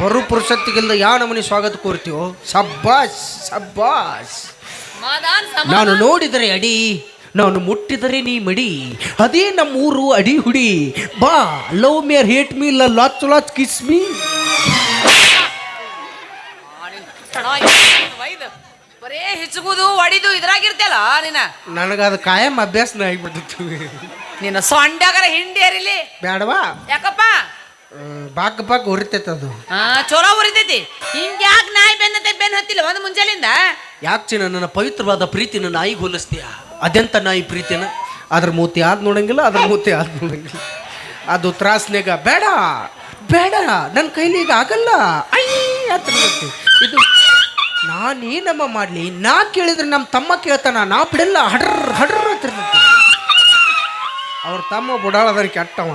ಬರು ಪುರುಷತ್ತಿಗಿಲ್ದ ಯಾವ ನಮನಿ ಸ್ವಾಗತ ಕೋರ್ತೀವೋ? ಸಬ್ಬಾಸ್ ಸಬ್ಬಾಸ್ ನಾನು ನೋಡಿದರೆ ಅಡಿ ನಾನು ಮುಟ್ಟಿದರೆ ನೀ ಮಡಿ. ಅದೇ ನಮ್ಮ ಊರು ಅಡಿ ಹುಡಿ. ಬಾ ಲವ್ ಮೇರ್ ಹೇಟ್ ಮೀ ಲಾಚ್ ಲಾಚ್ ಕಿಸ್ ಮೀ ಬರೇ ಹಿಚ್ಚುಗುದು ಒಡಿದು ಇದ್ರಾಗಿರ್ತಲ್ಲ ನೀನ? ನನಗದು ಕಾಯಂ ಅಭ್ಯಾಸನ ಆಗಿಬಿಟ್ಟಿತ್ತು. ನಿನ್ನ ಸೊಂಡಾಗರ ಹಿಂಡಿ ಏರಿಲಿ ಬೇಡವಾ ಯಾಕಪ್ಪ? ಬಾಕ್ ಬಾಕ್ ಉರಿತೈತೆ ಅದು. ಹಾ ಚಲೋ ಉರಿತೈತಿ. ಹಿಂಗ್ ಯಾಕೆ ನಾಯಿ ಬೆನ್ನತ್ತೆ ಬೆನ್ ಹತ್ತಿಲ್ಲ ಒಂದು ಮುಂಜಾಲಿಂದ ಯಾಕೆ ಚಿನ್ನ ನನ್ನ ಪವಿತ್ರವಾದ ಪ್ರೀತಿ ನನ್ನ ನಾಯಿ ಹೋಲಿಸ್ತೀಯ? ಅದೆಂತ ನಾಯಿ ಪ್ರೀತಿನ? ಅದ್ರ ಮೂತಿ ಆದ್ ನೋಡಂಗಿಲ್ಲ ಅದ್ರ ಮೂತಿ ಆದ್ ನೋಡಂಗಿಲ್ಲ. ಅದು ತ್ರಾಸ್ನ್ಯಾಗ ಬೇಡ ಬೇಡ ನನ್ನ ಕೈಲಿ ಈಗ ಆಗಲ್ಲ. ಐ ಅಂತ ಇದು ಇದು ನಾನೇನಮ್ಮ ಮಾಡಲಿ? ನಾ ಕೇಳಿದ್ರೆ ನಮ್ಮ ತಮ್ಮ ಕೇಳ್ತಾನ ನಾ ಬಿಡಲ್ಲ ಹಡ್ರ ಹಡ್ರ ಅಂತ ಇರ್ತೈತಿ. ಅವ್ರ ತಮ್ಮ ಬುಡಾಳದ್ರ ಕೆಟ್ಟವ.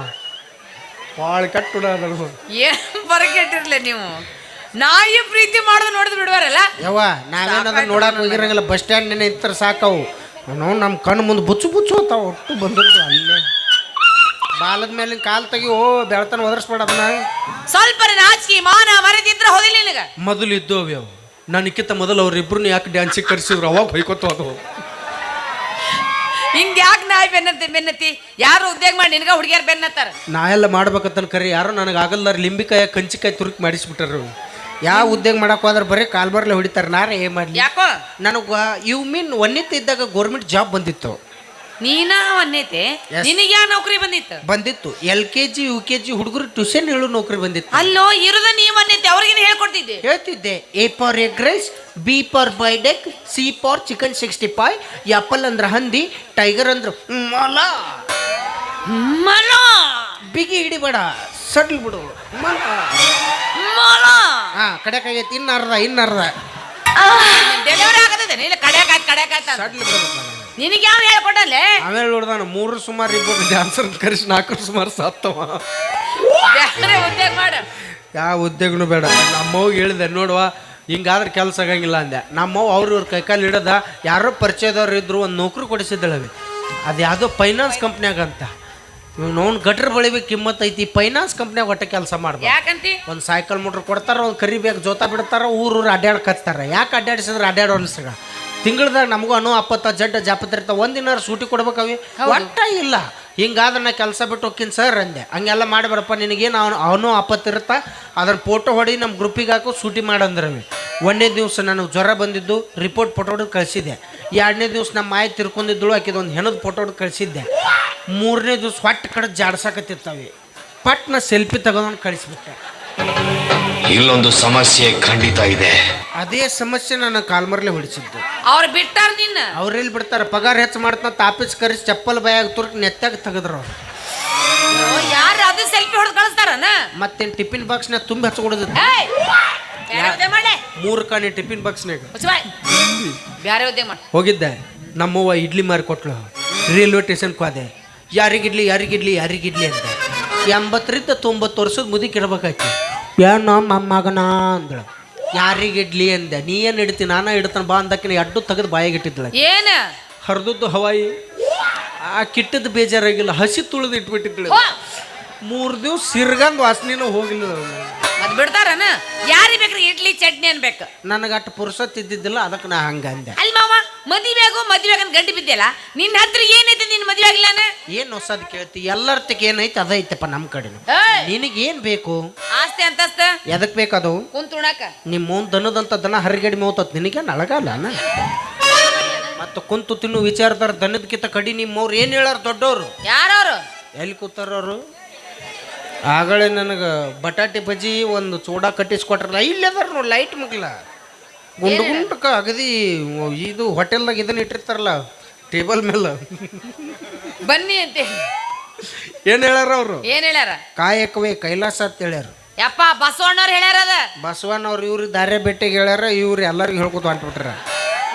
ಭಾಳ ಕಟ್ಟು ಏನು ಏನ್ ಬರಕೆಟ್ಟಿರ್ಲಿ ನೀವು? ನಾಯಿ ಪ್ರೀತಿ ಮಾಡೋದು ನೋಡಿದ್ ಬಿಡುವಾರಲ್ಲ? ಯವ್ವ ನಾವೇನಾದ್ರೂ ನೋಡಕ್ ಹೋಗಿರಂಗಿಲ್ಲ ಬಸ್ ಸ್ಟ್ಯಾಂಡ್ ನಿಂತರ ಸಾಕವು. ನಾವು ನಮ್ಮ ಕಣ್ಣು ಮುಂದೆ ಬುಚ್ಚು ಬುಚ್ಚು ಅಂತಾವ ಒಟ್ಟು ಬಂದದ್ದು ಅಲ್ಲೇ. ಬಾಲದ ಮೇಲಿನ ಕಾಲು ತೆಗಿ ಓ ಬೆಳತನ ಒದರ್ಸ್ಬೇಡ ಅದನ್ನ. ಸ್ವಲ್ಪ ನಾಚಿಕೆ ಮಾನ ಮರೆದಿದ್ರ ಹೋದಿಲ್ಲ ನಿನಗ? ಮೊದಲು ಇದ್ದವು ಅವು ನನಕ್ಕಿಂತ ಮೊದಲು ಅವ್ರಿಬ್ರನ್ನ ಯಾಕೆ ಡ್ಯಾನ್ಸಿಗೆ ಕರೆಸಿದ್ರು? ಅವಾಗ ಬೈಕೊತ್ತು ಅದು. ಹಿಂಗ್ ಯಾಕೆ ನಾಯಿ ಬೆನ್ನತ್ತಿ ಬೆನ್ನತ್ತಿ? ಯಾರು ಉದ್ಯೋಗ ಮಾಡಿ ನಿನಗ ಹುಡುಗಿಯರ್ ಬೆನ್ನತ್ತಾರ? ನಾ ಎಲ್ಲ ಮಾಡ್ಬೇಕಂತ ಕರಿ ಯಾರೋ ನನಗೆ ಆಗಲ್ದಾರ ಲಿಂಬಿಕಾಯ ಕಂಚಿಕಾಯಿ ತುರುಕಿ ಮಾಡಿಸ್ಬಿಟ್ಟರು. ಯಾವ ಉದ್ಯೋಗ ಮಾಡಕ್ ಹೋದ್ರೆ ಬರೀ ಕಾಲ್ಬರ್ಲೆ ಹೊಡಿತಾರೆ. ನಾರೇ ಏನ್ ಮಾಡ್ಲಿ? ಯಾಕೋ? ನನಗೆ ಯು ಮೀನ್ ಒನ್ನಿತ್ತು ಇದ್ದಾಗ ಗೌರ್ಮೆಂಟ್ ಜಾಬ್ ಬಂದಿತ್ತು. ನೀನ ಒಂದೈತೆ Yes. ನಿನಗೆ ಯಾವ ನೌಕರಿ ಬಂದಿತ್ತು? ಬಂದಿತ್ತು. L K G U K G ಹುಡುಗರು ಟ್ಯೂಷನ್ ಹೇಳು ನೌಕರಿ ಬಂದಿತ್ತು. ಅಲ್ಲೋ ಇರುದ ನೀವ್ ಒಂದೈತೆ ಅವ್ರಿಗಿನ ಹೇಳ್ಕೊಡ್ತಿದ್ದೆ? ಹೇಳ್ತಿದ್ದೆ. A for egg rice B for ಬೈಡೆಕ್ C for chicken sixty five apple ಅಂದ್ರೆ ಹಂದಿ ಟೈಗರ್ ಅಂದ್ರೆ ಮೊಲ. ಮಲ. ಬಿಗಿ ಹಿಡಿಬೇಡ ಸಡ್ಲ್ ಬಿಡು ಮೊಲ. ಮಲ. ಹಾ ಕಡೆಕಾಗೈತಿ ಇನ್ನು ಅರ್ಧ ಇನ್ನು ಅರ್ಧ ಡೆಲಿವರಿ ಆಗತೈತೆ ಇಲ್ಲ ಸಡ್ಲ್ ಬಿಡ್ಬೇಕು ನಿನಗೆ ಯಾವ ಹೇಳ್ಕೊಟ್ಟಲ್ಲೇ? ಆಮೇಲೆ ನೋಡ್ದಾನ ಮೂರು ಸುಮಾರು ಇಬ್ಬರು ಡ್ಯಾನ್ಸರ್ ಕರೆಸಿ ನಾಲ್ಕು ಸುಮಾರು ಸತ್ತವ. ಬೇರೆ ಉದ್ಯೋಗ ಮಾಡ. ಯಾವ ಉದ್ಯೋಗನೂ ಬೇಡ. ನಮ್ಮವ್ಗೆ ಹೇಳಿದೆ ನೋಡುವ ಹಿಂಗಾದ್ರೆ ಕೆಲಸ ಆಗಂಗಿಲ್ಲ ಅಂದೆ. ನಮ್ಮವ್ ಅವ್ರು ಇವ್ರ ಕೈಕಾಲು ಹಿಡದ ಯಾರೋ ಪರಿಚಯದವ್ರು ಇದ್ರು ಒಂದು ನೌಕರಿ ಕೊಡಿಸಿದ್ದಳವಿ ಅದು ಯಾವುದೋ ಫೈನಾನ್ಸ್ ಕಂಪ್ನಿಯಾಗ ಅಂತ ನೋನ್ ಗಟ್ರ ಬಳಿಬೇಕು ಕಿಮ್ಮತ್ ಐತಿ ಫೈನಾನ್ಸ್ ಕಂಪ್ನ್ಯಾಗ ಒಟ್ಟ ಕೆಲಸ ಮಾಡ್ಬೇಕು ಯಾಕಂತಿ? ಒಂದು ಸೈಕಲ್ ಮೋಟ್ರ್ ಕೊಡ್ತಾರ ಒಂದು ಕರಿಬೇಕು ಜೋತ ಬಿಡ್ತಾರ ಊರು ಅಡ್ಡಾಡ್ ಕತ್ತಾರ ಯಾಕೆ ಅಡ್ಡಾಡಿಸಿದ್ರೆ ಅಡ್ಡಾಡೋ ಅನ್ಸಗ ತಿಂಗಳದಾಗ ನಮಗೂ ಅನು ಅಪ್ಪತ್ತ ಜಡ್ಡ ಜಾಪತ್ರ ಇರ್ತಾವ. ಒಂದಿನ ಸೂಟಿ ಕೊಡ್ಬೇಕವಿ. ಒಟ್ಟ ಇಲ್ಲ. ಹಿಂಗಾದ್ರೆ ನಾ ಕೆಲಸ ಬಿಟ್ಟು ಹೋಗ್ತೀನಿ ಸರ್ ಅಂದೆ. ಹಂಗೆಲ್ಲ ಮಾಡಿಬಿಡಪ್ಪ ನಿನಗೇನು ಅವನು ಅವನು ಅಪ್ಪತ್ತಿರುತ್ತ ಅದ್ರ ಫೋಟೋ ಹೊಡಿ ನಮ್ಮ ಗ್ರೂಪಿಗೆ ಹಾಕು ಸೂಟಿ ಮಾಡಂದ್ರವಿ. ಒಂದನೇ ದಿವಸ ನನಗೆ ಜ್ವರ ಬಂದಿದ್ದು ರಿಪೋರ್ಟ್ ಫೋಟೋ ಹೊಡೆದು ಕಳಿಸಿದ್ದೆ. ಎರಡನೇ ದಿವಸ ನಮ್ಮ ಮಾಯ ತಿರ್ಕೊಂಡಿದ್ದಳು ಆಕಿದ ಒಂದು ಹೆಣದ ಫೋಟೋ ಹೊಡೆದು ಕಳಿಸಿದ್ದೆ. ಮೂರನೇ ದಿವಸ ಹೊಟ್ಟೆ ಕಡೆ ಜಾಡ್ಸಾಕತ್ತಿರ್ತಾವೆ. ಪಟ್ನ ಸೆಲ್ಫಿ ತಗೊಂಡು ಕಳಿಸ್ಬಿಟ್ಟೆ. ಇಲ್ಲೊಂದು ಸಮಸ್ಯೆ ಖಂಡಿತ ಇದೆ. ಅದೇ ಸಮಸ್ಯೆ ನನ್ನ ಕಾಲ್ಮರ್ಲೆ ಹೊಡಿಸಿದ್ದು. ಅವ್ರು ಬಿಟ್ಟಾರ ನಿನ್ನ? ಅವ್ರೆಲ್ಲಿ ಬಿಡ್ತಾರ? ಪಗಾರ ಹೆಚ್ಚು ಮಾಡ್ತಂತ ಆಫೀಸ್ ಕರೆಸಿ ಚಪ್ಪಲ್ ಬಾಯಾಗ ತುರ್ಕ್ ನೆತ್ತಾಗ ತೆಗೆದ್ರು ಅವ್ರು. ಯಾರು ಅದು ಸೆಲ್ಫಿ ಹೊಡೆದು ಕಳಿಸ್ತಾರನ? ಮತ್ತೇನು ಟಿಫಿನ್ ಬಾಕ್ಸ್ನ ತುಂಬಿ ಹಚ್ಕೊಡೋದು ಏಯ್ ಉದ್ಯೋಗ ಮಾಡೆ ಮೂರು ಕಾಣಿ ಟಿಫಿನ್ ಬಾಕ್ಸ್ನಾಗ ಮುಚ್ಚಬಾಯ್ ಉದ್ಯೋಗ ಮಾಡು. ಹೋಗಿದ್ದೆ. ನಮ್ಮವ್ವ ಇಡ್ಲಿ ಮಾರಿ ಕೊಟ್ಲು ರೈಲ್ವೆ ಸ್ಟೇಷನ್ಗೆ ಹೋದೆ. ಯಾರಿಗಿಡ್ಲಿ ಯಾರಿಗಿಡ್ಲಿ ಯಾರಿಗಿಡ್ಲಿ ಅಂತ ಎಂಬತ್ತರಿಂದ ತೊಂಬತ್ತು ವರ್ಷದ ಮುದಿ ಇರ್ಬೇಕಾಕಿ ಏನೋ ಮೊಮ್ಮಗನ ಅಂದಳು. ಯಾರಿಗಿಡ್ಲಿ ಅಂದೆ? ನೀ ಏನು ಇಡ್ತೀನಿ ನಾನು ಇಡ್ತಾನೆ ಬಾ ಅಂದಕ್ಕಿನ ಅಡ್ಡು ತೆಗೆದು ಬಾಯಿಗೆ ಇಟ್ಟಿದ್ಳ ಏನು? ಹರಿದದ್ದು ಹವಾಯಿ. ಆ ಕಿಟ್ಟದ ಬೇಜಾರಾಗಿಲ್ಲ ಹಸಿ ತುಳಿದು ಇಟ್ಬಿಟ್ಟಿದ್ದಳು ಮೂರು ದಿವ್ಸ ಸಿರ್ಗಂದು ವಾಸನೆನೂ ಹೋಗಿಲ್ಲ. ಮತ್ ಬಿಡ್ತಾರನ? ಯಾರಿ ಬೇಕ್ರಿ ಇಡ್ಲಿ ಚಟ್ನಿ ಅನ್ಬೇಕು? ನನಗೆ ಅಷ್ಟು ಪುರ್ಸತ್ ಇದ್ದಿದ್ದಿಲ್ಲ ಅದಕ್ಕೆ ನಾ ಹಂಗ ಅಂದೆ. ಅಲ್ಲಿ ಮಾವ ಮದಿವೆಗು ಮದಿವೆಗನ್ ಗಂಟು ಬಿದ್ದಿಲ್ಲ ನಿನ್ನ ಹತ್ರ ಏನೈತೆ ನಿನ್ನ ಮದುವೆ ಆಗಿಲ್ಲ ಏನು ಹೊಸದ್ ಕೇಳ್ತಿ? ಎಲ್ಲರ್ತಕ್ಕೆ ಏನೈತೆ ಅದೈತಪ್ಪ ನಮ್ಮ ಕಡೆನು. ನಿನಗೇನ್ ಬೇಕು? ಆಸ್ತಿ ಅಂತಸ್ತ? ಎದಕ್ಕೆ ಬೇಕದು ಕುಂತುಣಕ ನಿಮ್ಮ ಮೂನ್ ದನದಂತ ದನ ಹರಿಗಡಿ ಮೋತತ್ ನಿನಗೆ ನಳಗಲ್ಲ ಮತ್ತು ಕುಂತು ತಿನ್ನು ವಿಚಾರದಾರ ದನದಕ್ಕಿಂತ ಕಡಿ ನಿಮ್ಮವ್ರು ಏನು ಹೇಳಾರ ದೊಡ್ಡವರು? ಯಾರವ್ರು? ಎಲ್ಲಿ ಕೂತಾರವರು? ಆಗಲೇ ನನಗೆ ಬಟಾಟೆ ಬಜ್ಜಿ ಒಂದು ಚೂಡ ಕಟ್ಟಿಸ್ಕೊಟ್ರಲ್ಲ ಇಲ್ಲಿ ಅದಾರ ನೋಡಿ ಲೈಟ್ ಮಗ್ಲ. ಗುಂಡು ಗುಂಡಕ್ಕ ಅಗದಿ ಇದು ಹೋಟೆಲ್ದಾಗ ಇದನ್ನ ಇಟ್ಟಿರ್ತಾರಲ್ಲ ಟೇಬಲ್ ಮೇಲೆ. ಬನ್ನಿ ಅಂತ ಏನು ಹೇಳ್ಯಾರ ಅವರು? ಏನ್ ಹೇಳ್ಯಾರ? ಕಾಯಕವೇ ಕೈಲಾಸ ಅಂತ ಹೇಳ್ಯಾರ. ಯಪ್ಪ ಬಸವಣ್ಣವ್ರು ಹೇಳ್ಯಾರ ಅದ. ಬಸವಣ್ಣವ್ರು ಇವ್ರು ದಾರೆ ಬೆಟ್ಟಿಗೆ ಹೇಳ್ಯಾರ ಇವ್ರು ಎಲ್ಲರಿಗೂ ಹೇಳ್ಕೊತ ಹೊಂಟ್ಬಿಟ್ರ